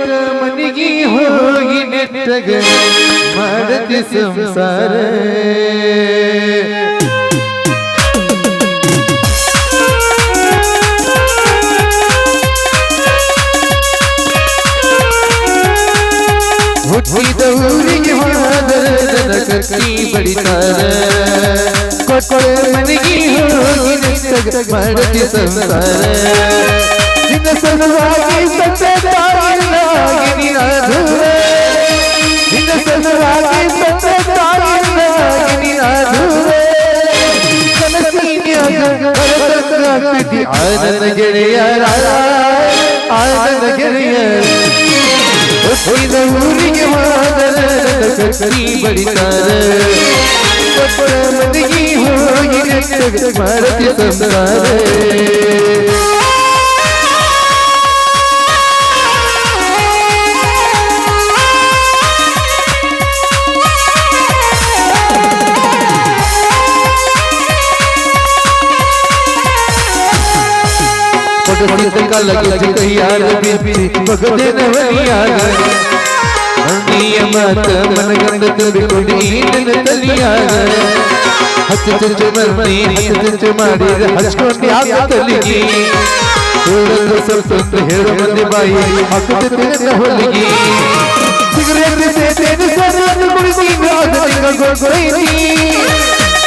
ಹೋದರೆ ನನ್ನ ಕಟ್ಟಿ ಬಡಿತಾರೆ ಕೊಟ್ಟ ಮನೆಗೆ ಹೋಗಿ ನೆಟ್ಟಗ ಮಾಡತಿ ಸಂಸಾರ ಹುಟ್ಟಿದ ಊರಿಗೆ ಹೋದರೆ ನನ್ನ ಕಟ್ಟಿ ಬಡಿತಾರೆ ಕೊಟ್ಟ ಮನೆಗೆ ಹೋಗಿ ನೆಟ್ಟಗ ಮಾಡತಿ ಸಂಸಾರ आनंद गिरिया आनंद गिरिया उसकी नूरी के मादर सच्ची बड़ी तार। परमदगी होगी भारत संसार। भगत का लग कहियार बीती भगत नवनियार हनीय मत मन गंगत बिकुड़ी दिन तलियार हच चच मरनी हच चच मारी हच को प्यास तलिगी तोड़ सब सब हेर मन बाई हक ते न होलगी सिगरेट से तेन सरन मुर्सी नाद निकल गो कोई नी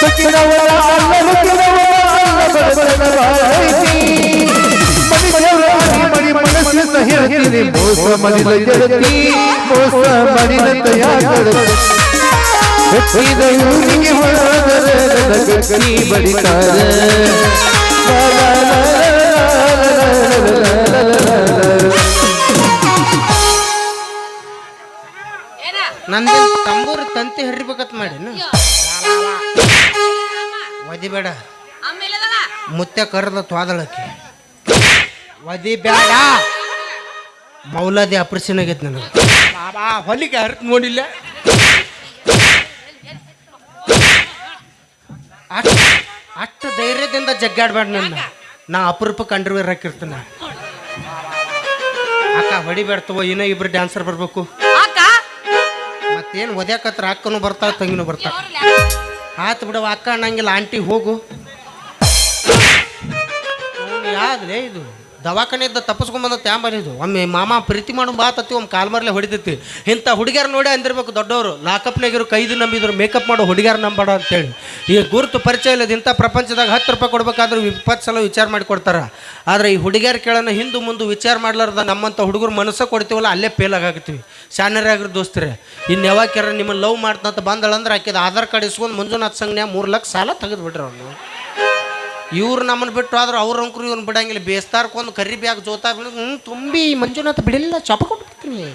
सचना वाला अल्लाह रखना वाला अल्लाह बरबरना वाला ನಂದೇ ಹೇಳ್ತೀನಿ ತಂಬೂರು ತಂತಿ ಹರಿಬೇಕತ್ ಮಾಡೇನು? ಒದಿಬೇಡ ಮುತ್ತೆ ಕರೆದ ತ್ವಾದಳಕ್ಕೆ. ಒದಿ ಬೇಡ. ಮೌಲಾದಿ ಆಪರೇಷನ್ ಆಗೈತೆ ನನಗೆ. ಬಾಬಾ ಹೊಲಿಗೆ ಹರಿತ್ ನೋಡಿಲ್ಲ. ಅಷ್ಟು ಅಷ್ಟು ಧೈರ್ಯದಿಂದ ಜಗ್ಗಾಡ್ಬೇಡ ನನ್ನ. ನಾ ಅಪರೂಪ ಅಂಡರ್ವೇರ್ ಹಾಕಿರ್ತೀನಿ. ಅಕ್ಕ ಹೊಡಿಬೇಡ ತಗೋ ಇನ್ನೂ ಇಬ್ರು ಡ್ಯಾನ್ಸರ್ ಬರಬೇಕು. ಅಕ್ಕ? ಮತ್ತೇನು ಒದ್ಯಾಕತ್ರ ಅಕ್ಕನು ಬರ್ತಾವ ತಂಗಿನೂ ಬರ್ತಾವ ಆತು ಬಿಡವ ಅಕ್ಕ ಅನ್ನಂಗಿಲ್ಲ ಆಂಟಿ ಹೋಗು. ಯಾವ್ದೇ ಇದು? ದವಾಖಾನೆಯಿಂದ ತಪ್ಪಿಸ್ಕೊಂಬಂದ ತ್ಯಾಂಬರ್ ಇದು? ಒಮ್ಮೆ ಮಾಮ ಪ್ರೀತಿ ಮಾಡೋ ಬಾತತಿ ಒಮ್ಮೆ ಕಾಲ್ ಮರ್ಲೆ ಹೊಡಿತೈತಿ. ಇಂಥ ಹುಡುಗಿಯರ್ ನೋಡಿ ಅಂದಿರ್ಬೇಕು ದೊಡ್ಡವರು. ಲಾಕಪ್ನಾಗಿರೋ ಕೈದು ನಂಬಿದ್ರು. ಮೇಕಪ್ ಮಾಡೋ ಹುಡುಗಿಯರ್ ನಂಬಾಡ ಅಂತೇಳಿ. ಈ ಗುರುತು ಪರಿಚಯ ಇಲ್ಲದ ಇಂಥ ಪ್ರಪಂಚದಾಗ ಹತ್ತು ರೂಪಾಯಿ ಕೊಡ್ಬೇಕಾದ್ರೆ ಇಪ್ಪತ್ತು ಸಲ ವಿಚಾರ ಮಾಡಿ ಕೊಡ್ತಾರ. ಆದರೆ ಈ ಹುಡುಗಿಯರ್ ಕೇಳೋಣ ಹಿಂದೆ ಮುಂದೆ ವಿಚಾರ ಮಾಡ್ಲಾರ್ದ ನಮ್ಮಂಥ ಹುಡುಗರು ಮನಸ್ಸು ಕೊಡ್ತೀವಲ್ಲ, ಅಲ್ಲೇ ಫೇಲ್ ಆಗಾಕತ್ತೀವಿ. ಶಾನರಾಗ್ರ ದೋಸ್ತರೇ. ಇನ್ನು ಯಾವಾಗ್ಯಾರ ನಿಮ್ಮನ್ನು ಲವ್ ಮಾಡ್ತಂತ ಬಂದಳಂದ್ರೆ ಆಕಿದ ಆಧಾರ್ ಕಾರ್ಡ್ ಇಸ್ಕೊಂಡು ಮಂಜುನಾಥ್ ಸಂಘನ್ಯಾಗ ಮೂರು ಲಕ್ಷ ಸಾಲ ತೆಗೆದು ಬಿಡ್ರಿ ಅವ್ನು. ಇವ್ರು ನಮ್ಮನ್ನು ಬಿಟ್ಟು ಆದ್ರೆ ಅವ್ರ ಅಂಕರು ಇವ್ನು ಬಿಡಂಗಿಲ್ಲ. ಬೇಸ್ತಾರ್ಕೊಂದು ಕರಿ ಬ್ಯಾಗ್ ಜೋತಾ ಹ್ಞೂ ತುಂಬಿ ಮಂಜುನಾಥ ಬಿಡಿಲ್ಲ, ಚೊಪ ಕೊಟ್ಬಿಡ್ತೀನಿ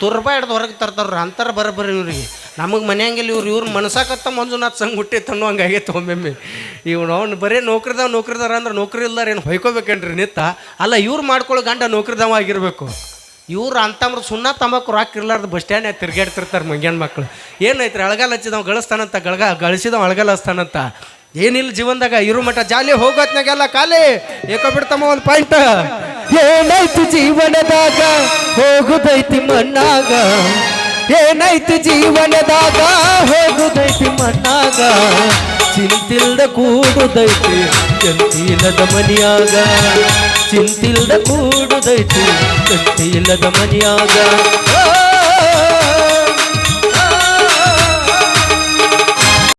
ತುರ್ಬ ಹಿಡ್ದು ಹೊರಗೆ ತರ್ತಾರ ಅಂತಾರ ಬರೋಬ್ಬರಿ ಇವ್ರಿಗೆ. ನಮಗೆ ಮನೆಯಂಗಿಲ್ಲ ಇವ್ರು ಇವ್ರು ಮನಸಾಕತ್ತ ಮಂಜುನಾಥ್ ಸಂಘ ಹುಟ್ಟೈತೆ ಅನ್ನೋ ಹಂಗೆ ಒಮ್ಮೆಮ್ಮೆ ಇವ್ನು ಅವ್ನು ಬರೀ ನೌಕರಿದಾವ, ನೌಕರಿದಾರ ಅಂದ್ರೆ ನೌಕರಿ ಇಲ್ದಾರ ಏನು ಹೊಯ್ಕೋಬೇಕೇನ್ರಿ ನಿತ್ತ? ಅಲ್ಲ, ಇವ್ರು ಮಾಡ್ಕೊಳ್ಳೋ ಗಂಡ ನೌಕರಿದಾವ ಆಗಿರಬೇಕು. ಇವ್ರು ಅಂತಂದ್ರೆ ಸುಣ್ಣ ತಂಬಾಕು ರಾಕ್ ಇರ್ಲಾರ್ದು ಬಸ್ ಸ್ಟ್ಯಾಂಡ್ ತಿರ್ಗಾಡ್ತಿರ್ತಾರೆ ಮಂಗ್ಯಾನ ಮಕ್ಕಳು ಏನೈತ್ರಿ ಅಳಗಾಲ ಹಚ್ಚಿದವ್, ಗಳಿಸ್ತಾನಂತ, ಗಳಗ, ಗಳಿಸಿದವ್, ಅಳಗಾಲ ಹಚ್ತಾನಂತ. ಏನಿಲ್ಲ ಜೀವನದಾಗ, ಇರು ಮಠ, ಜಾಲಿ ಹೋಗೋತ್ನಾಗೆಲ್ಲ ಖಾಲಿ. ಏಕೋಬಿಡ್ತಮ್ಮ ಒಂದು ಪಾಯಿಂಟ್ ಏನಾಯ್ತು ಜೀವನದಾಗ? ಹೋಗುದೈತಿ ಮಣ್ಣಾಗ. ಏನಾಯ್ತು ಜೀವನದಾಗ? ಹೋಗುದೈತಿ ಮಣ್ಣಾಗ. ಚಿಂತಿಲ್ದ ಕೂಡುದೈತಿ ಚಂತಿಲ್ಲದ ಮನಿಯಾಗ. ಚಿಂತಿಲ್ದ ಕೂಡುದೈತಿ ಚಂತಿಲ್ಲದ ಮನಿಯಾಗ.